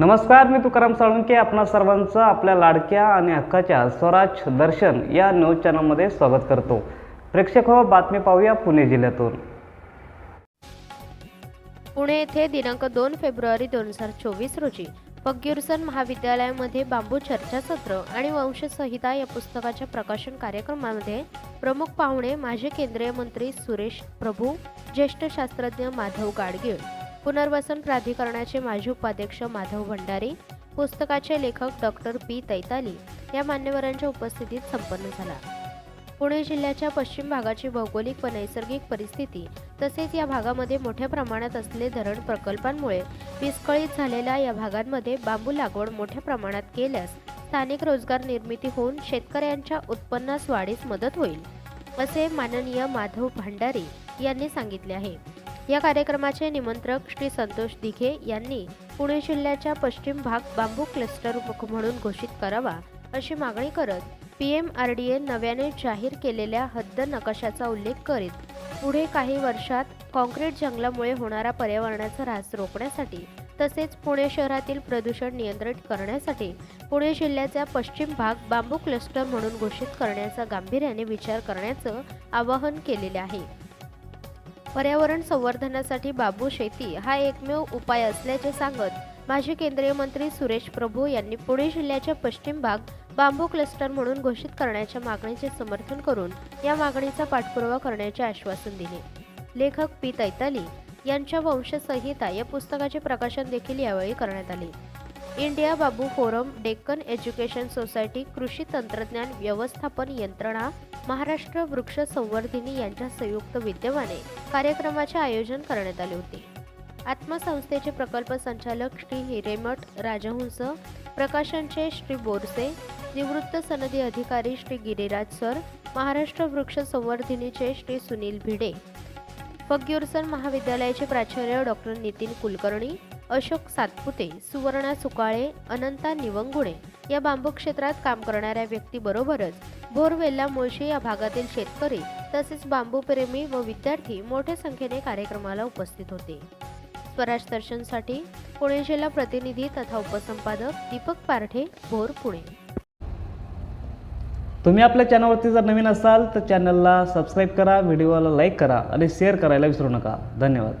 नमस्कार मी तुकाराम साळुंके आपणा सर्वांचं आपल्या लाडक्या आणि हक्काच्या स्वराज दर्शन या न्यूज चॅनलमध्ये स्वागत करतो. प्रेक्षक हो बातमी पाहूया पुणे जिल्ह्यातून. पुणे येथे दिनांक दोन फेब्रुवारी दोन हजार चोवीस रोजी पग्युरसन महाविद्यालयामध्ये बांबू चर्चासत्र आणि वंशसंहिता या पुस्तकाच्या प्रकाशन कार्यक्रमामध्ये प्रमुख पाहुणे माजी केंद्रीय मंत्री सुरेश प्रभू ज्येष्ठ शास्त्रज्ञ माधव गाडगीळ पुनर्वसन प्राधिकरणाचे माजी उपाध्यक्ष माधव भंडारी पुस्तकाचे लेखक डॉक्टर पी तैताली या मान्यवरांच्या उपस्थितीत संपन्न झाला. पुणे जिल्ह्याच्या पश्चिम भागाची भौगोलिक व नैसर्गिक परिस्थिती तसेच या भागामध्ये मोठ्या प्रमाणात असलेले धरण प्रकल्पांमुळे विस्कळीत झालेल्या या भागांमध्ये बांबू लागवड मोठ्या प्रमाणात केल्यास स्थानिक रोजगार निर्मिती होऊन शेतकऱ्यांच्या उत्पन्नास वाढीस मदत होईल असे माननीय माधव भंडारी यांनी सांगितले आहे. या कार्यक्रमाचे निमंत्रक श्री संतोष दिघे यांनी पुणे जिल्ह्याच्या पश्चिम भाग बांबू क्लस्टर म्हणून घोषित करावा अशी मागणी करत P M R D A नव्याने जाहीर केलेल्या हद्द नकाशाचा उल्लेख करीत पुढे काही वर्षात कॉन्क्रीट जंगलामुळे होणारा पर्यावरणाचा ऱ्हास रोखण्यासाठी तसेच पुणे शहरातील प्रदूषण नियंत्रित करण्यासाठी पुणे जिल्ह्याचा पश्चिम भाग बांबू क्लस्टर म्हणून घोषित करण्याचा गांभीर्याने विचार करण्याचं आवाहन केलेले आहे. पर्यावरण संवर्धनासाठी बांबू शेती हा एकमेव उपाय असल्याचे सांगत माजी केंद्रीय मंत्री सुरेश प्रभू यांनी पुणे जिल्ह्याच्या पश्चिम भाग बांबू क्लस्टर म्हणून घोषित करण्याच्या मागणीचे समर्थन करून या मागणीचा पाठपुरावा करण्याचे आश्वासन दिले. लेखक पी तैताली यांच्या वंशसंहिता या पुस्तकाचे प्रकाशन देखील यावेळी करण्यात आले. इंडिया बाबू फोरम डेक्कन एज्युकेशन सोसायटी कृषी तंत्रज्ञान व्यवस्थापन यंत्रणा महाराष्ट्र वृक्ष संवर्धिनी यांच्या संयुक्त विद्यमाने कार्यक्रमाचे आयोजन करण्यात आले होते. आत्मसंस्थेचे प्रकल्प संचालक श्री हिरेमठ राजहंस प्रकाशनचे श्री बोरसे निवृत्त सनदी अधिकारी श्री गिरिराज सर महाराष्ट्र वृक्ष संवर्धिनीचे श्री सुनील भिडे फग्युरसन महाविद्यालयाचे प्राचार्य डॉक्टर नितीन कुलकर्णी अशोक सातपुते सुवर्णा सुकाळे अनंता निवंगुणे या बांबू क्षेत्रात काम करणाऱ्या व्यक्तीबरोबरच भोरवेल्ला मुळशी या भागातील शेतकरी तसेच बांबू प्रेमी व विद्यार्थी मोठ्या संख्येने कार्यक्रमाला उपस्थित होते. स्वराज दर्शनसाठी पुणे जिल्हा प्रतिनिधी तथा उपसंपादक दीपक पारठे भोर पुणे. तुम्ही आपल्या चॅनलवरती जर नवीन असाल तर चॅनलला सबस्क्राईब करा व्हिडिओला लाईक करा आणि शेअर करायला विसरू नका. धन्यवाद.